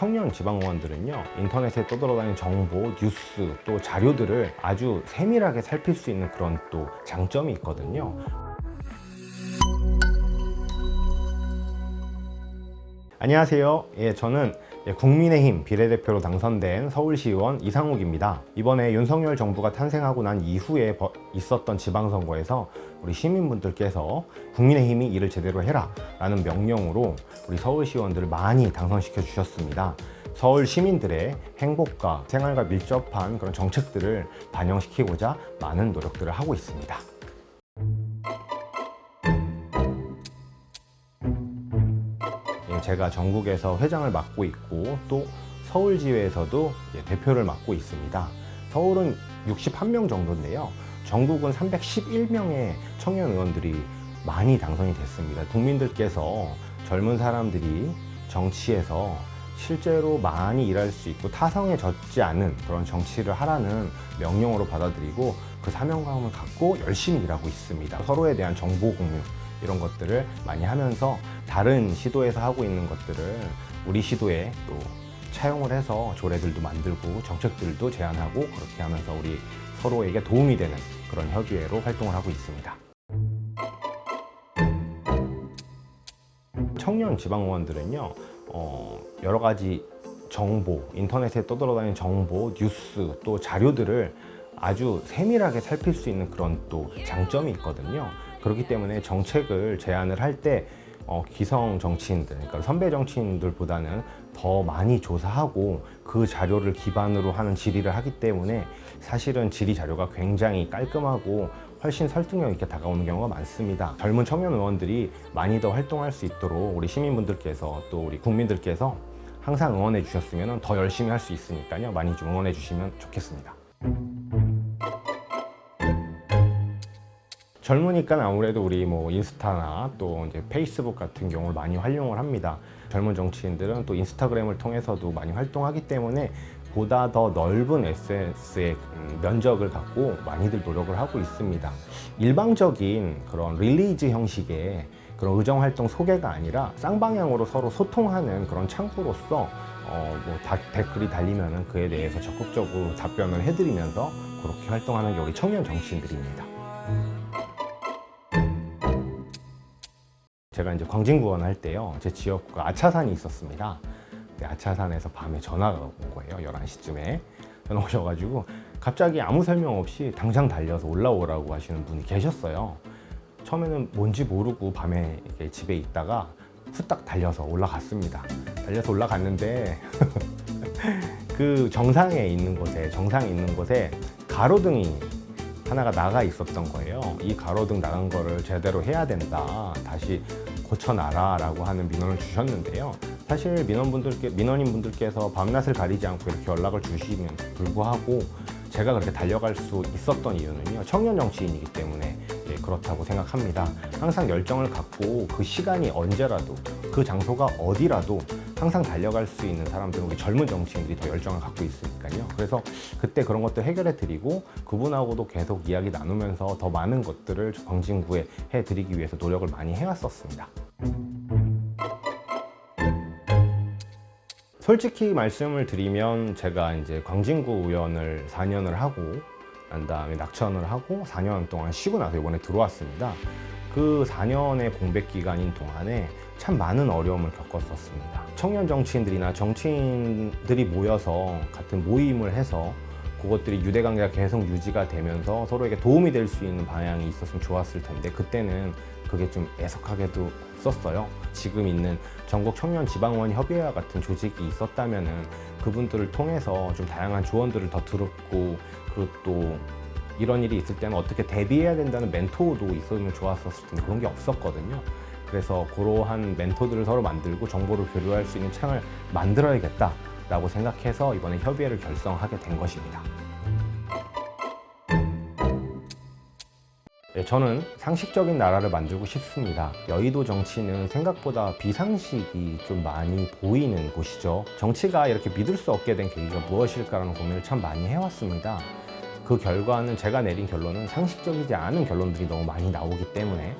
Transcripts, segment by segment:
청년 지방의원들은요 인터넷에 떠돌아다니는 정보, 뉴스 또 자료들을 아주 세밀하게 살필 수 있는 그런 또 장점이 있거든요. 안녕하세요. 예, 저는 예, 국민의힘 비례대표로 당선된 서울시의원 이상욱입니다. 이번에 윤석열 정부가 탄생하고 난 이후에 버- 있었던 지방선거에서 우리 시민분들께서 국민의힘이 일을 제대로 해라 라는 명령으로 우리 서울시의원들을 많이 당선시켜 주셨습니다. 서울 시민들의 행복과 생활과 밀접한 그런 정책들을 반영시키고자 많은 노력들을 하고 있습니다. 제가 전국에서 회장을 맡고 있고 또 서울지회에서도 예, 대표를 맡고 있습니다. 서울은 61명 정도인데요. 전국은 311명의 청년 의원들이 많이 당선이 됐습니다. 국민들께서 젊은 사람들이 정치에서 실제로 많이 일할 수 있고 타성에 젖지 않은 그런 정치를 하라는 명령으로 받아들이고 그 사명감을 갖고 열심히 일하고 있습니다. 서로에 대한 정보 공유 이런 것들을 많이 하면서 다른 시도에서 하고 있는 것들을 우리 시도에 또 차용을 해서 조례들도 만들고 정책들도 제안하고 그렇게 하면서 우리 서로에게 도움이 되는 그런 협의회로 활동을 하고 있습니다. 청년 지방의원들은요, 어, 여러 가지 정보, 인터넷에 떠돌아다니는 정보, 뉴스 또 자료들을 아주 세밀하게 살필 수 있는 그런 또 장점이 있거든요. 그렇기 때문에 정책을 제안을 할때 어, 기성 정치인들, 그러니까 선배 정치인들보다는 더 많이 조사하고 그 자료를 기반으로 하는 질의를 하기 때문에 사실은 질의 자료가 굉장히 깔끔하고 훨씬 설득력 있게 다가오는 경우가 많습니다. 젊은 청년 의원들이 많이 더 활동할 수 있도록 우리 시민분들께서 또 우리 국민들께서 항상 응원해 주셨으면 더 열심히 할 수 있으니까요. 많이 좀 응원해 주시면 좋겠습니다. 젊으니까 아무래도 우리 뭐 인스타나 또 이제 페이스북 같은 경우를 많이 활용을 합니다. 젊은 정치인들은 또 인스타그램을 통해서도 많이 활동하기 때문에 보다 더 넓은 SNS의 면적을 갖고 많이들 노력을 하고 있습니다. 일방적인 그런 릴리즈 형식의 그런 의정 활동 소개가 아니라 쌍방향으로 서로 소통하는 그런 창구로서 어, 뭐 다- 댓글이 달리면은 그에 대해서 적극적으로 답변을 해드리면서 그렇게 활동하는 게 우리 청년 정치인들입니다. 제가 이제 광진구원 할 때요, 제 지역구가 아차산이 있었습니다. 아차산에서 밤에 전화가 온 거예요, 11시쯤에. 전화 오셔가지고 갑자기 아무 설명 없이 당장 달려서 올라오라고 하시는 분이 계셨어요. 처음에는 뭔지 모르고 밤에 집에 있다가 후딱 달려서 올라갔습니다. 달려서 올라갔는데 그 정상에 있는 곳에 정상에 있는 곳에 가로등이 하나가 나가 있었던 거예요. 이 가로등 나간 거를 제대로 해야 된다. 다시 고쳐놔라 라고 하는 민원을 주셨는데요. 사실 민원분들께 민원인분들께서 밤낮을 가리지 않고 이렇게 연락을 주시면 불구하고 제가 그렇게 달려갈 수 있었던 이유는요. 청년 정치인이기 때문에 예, 그렇다고 생각합니다. 항상 열정을 갖고 그 시간이 언제라도 그 장소가 어디라도 항상 달려갈 수 있는 사람들은 우리 젊은 정치인들이 더 열정을 갖고 있으니까요. 그래서 그때 그런 것들 해결해 드리고 그분하고도 계속 이야기 나누면서 더 많은 것들을 광진구에 해 드리기 위해서 노력을 많이 해왔었습니다. 솔직히 말씀을 드리면 제가 이제 광진구 의원을 4년을 하고 난 다음에 낙천을 하고 4년 동안 쉬고 나서 이번에 들어왔습니다. 그 4년의 공백 기간인 동안에 참 많은 어려움을 겪었었습니다. 청년 정치인들이나 정치인들이 모여서 같은 모임을 해서 그것들이 유대관계가 계속 유지가 되면서 서로에게 도움이 될 수 있는 방향이 있었으면 좋았을 텐데 그때는 그게 좀 애석하게도 없었어요. 지금 있는 전국 청년 지방원 협의회와 같은 조직이 있었다면은 그분들을 통해서 좀 다양한 조언들을 더 들었고 그리고 또 이런 일이 있을 때는 어떻게 대비해야 된다는 멘토도 있으면 좋았었을 텐데 그런 게 없었거든요. 그래서 그러한 멘토들을 서로 만들고 정보를 교류할 수 있는 창을 만들어야겠다라고 생각해서 이번에 협의회를 결성하게 된 것입니다. 네, 저는 상식적인 나라를 만들고 싶습니다. 여의도 정치는 생각보다 비상식이 좀 많이 보이는 곳이죠. 정치가 이렇게 믿을 수 없게 된 계기가 무엇일까라는 고민을 참 많이 해왔습니다. 그 결과는 제가 내린 결론은 상식적이지 않은 결론들이 너무 많이 나오기 때문에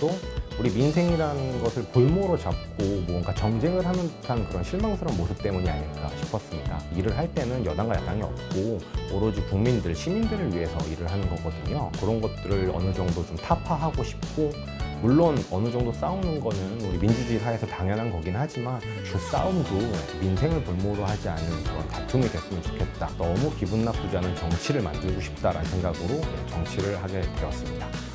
또 우리 민생이라는 것을 볼모로 잡고 뭔가 정쟁을 하는 듯한 그런 실망스러운 모습 때문이 아닐까 싶었습니다. 일을 할 때는 여당과 야당이 없고 오로지 국민들, 시민들을 위해서 일을 하는 거거든요. 그런 것들을 어느 정도 좀 타파하고 싶고 물론 어느 정도 싸우는 거는 우리 민주주의 사회에서 당연한 거긴 하지만 그 싸움도 민생을 볼모로 하지 않은 그런 다툼이 됐으면 좋겠다. 너무 기분 나쁘지 않은 정치를 만들고 싶다라는 생각으로 정치를 하게 되었습니다.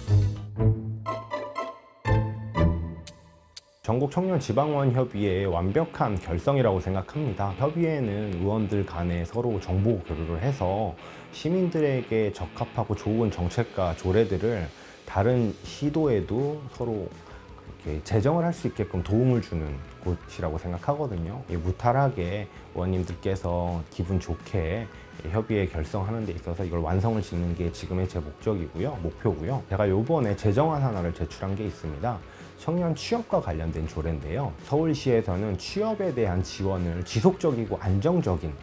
전국 청년 지방원 협의회의 완벽한 결성이라고 생각합니다. 협의회는 의원들 간에 서로 정보 교류를 해서 시민들에게 적합하고 좋은 정책과 조례들을 다른 시도에도 서로 이렇게 제정을 할 수 있게끔 도움을 주는 곳이라고 생각하거든요. 이 무탈하게 의원님들께서 기분 좋게 협의회 결성하는 데 있어서 이걸 완성을 짓는 게 지금의 제 목적이고요, 목표고요. 제가 요번에 제정안 하나를 제출한 게 있습니다. 청년 취업과 관련된 조례인데요. 서울시에서는 취업에 대한 지원을 지속적이고 안정적인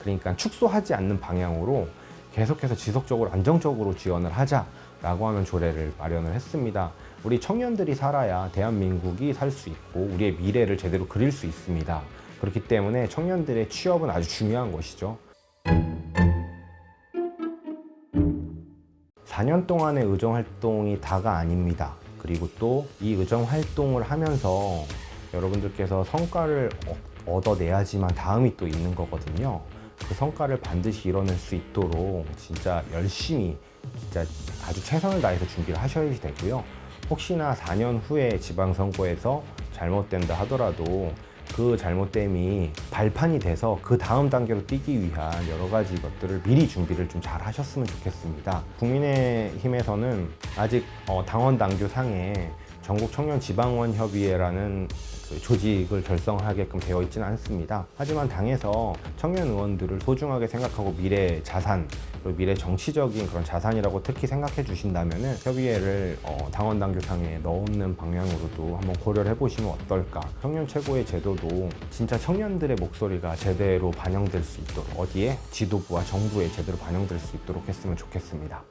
그러니까 축소하지 않는 방향으로 계속해서 지속적으로 안정적으로 지원을 하자라고 하는 조례를 마련을 했습니다. 우리 청년들이 살아야 대한민국이 살 수 있고 우리의 미래를 제대로 그릴 수 있습니다. 그렇기 때문에 청년들의 취업은 아주 중요한 것이죠. 4년 동안의 의정 활동이 다가 아닙니다. 그리고 또 이 의정 활동을 하면서 여러분들께서 성과를 어- 얻어내야지만 다음이 또 있는 거거든요. 그 성과를 반드시 이뤄낼 수 있도록 진짜 열심히 진짜 아주 최선을 다해서 준비를 하셔야 되고요. 혹시나 4년 후에 지방선거에서 잘못된다 하더라도 그 잘못됨이 발판이 돼서 그 다음 단계로 뛰기 위한 여러 가지 것들을 미리 준비를 좀 잘 하셨으면 좋겠습니다. 국민의힘에서는 아직 어, 당원 당규 상에 전국 청년 지방원 협의회라는 그 조직을 결성하게끔 되어 있지는 않습니다. 하지만 당에서 청년 의원들을 소중하게 생각하고 미래 자산, 그리고 미래 정치적인 그런 자산이라고 특히 생각해 주신다면은 협의회를 어, 당원 당규상에 넣는 방향으로도 한번 고려를 해보시면 어떨까. 청년 최고의 제도도 진짜 청년들의 목소리가 제대로 반영될 수 있도록 어디에 지도부와 정부에 제대로 반영될 수 있도록 했으면 좋겠습니다.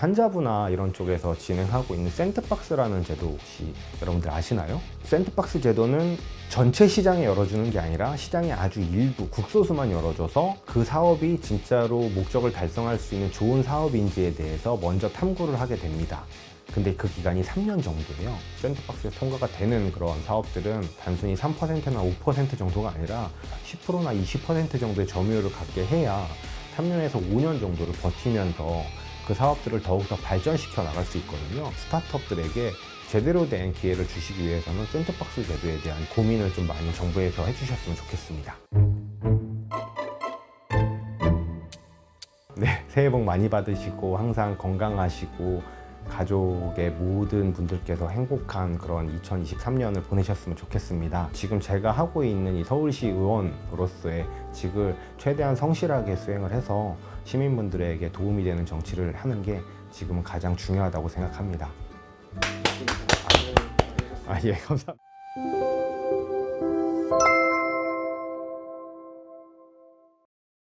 산자부나 이런 쪽에서 진행하고 있는 샌드박스라는 제도 혹시 여러분들 아시나요? 샌드박스 제도는 전체 시장에 열어주는 게 아니라 시장의 아주 일부 국소수만 열어줘서 그 사업이 진짜로 목적을 달성할 수 있는 좋은 사업인지에 대해서 먼저 탐구를 하게 됩니다. 근데 그 기간이 3년 정도예요. 샌드박스에 통과가 되는 그런 사업들은 단순히 3%나 5% 정도가 아니라 10%나 20% 정도의 점유율을 갖게 해야 3년에서 5년 정도를 버티면서 그 사업들을 더욱더 발전시켜 나갈 수 있거든요. 스타트업들에게 제대로 된 기회를 주시기 위해서는 샌드박스 제도에 대한 고민을 좀 많이 정부에서 해주셨으면 좋겠습니다. 네, 새해 복 많이 받으시고 항상 건강하시고 가족의 모든 분들께서 행복한 그런 2023년을 보내셨으면 좋겠습니다. 지금 제가 하고 있는 이 서울시 의원으로서의 직을 최대한 성실하게 수행을 해서 시민분들에게 도움이 되는 정치를 하는 게 지금은 가장 중요하다고 생각합니다. 아, 예, 감사합니다.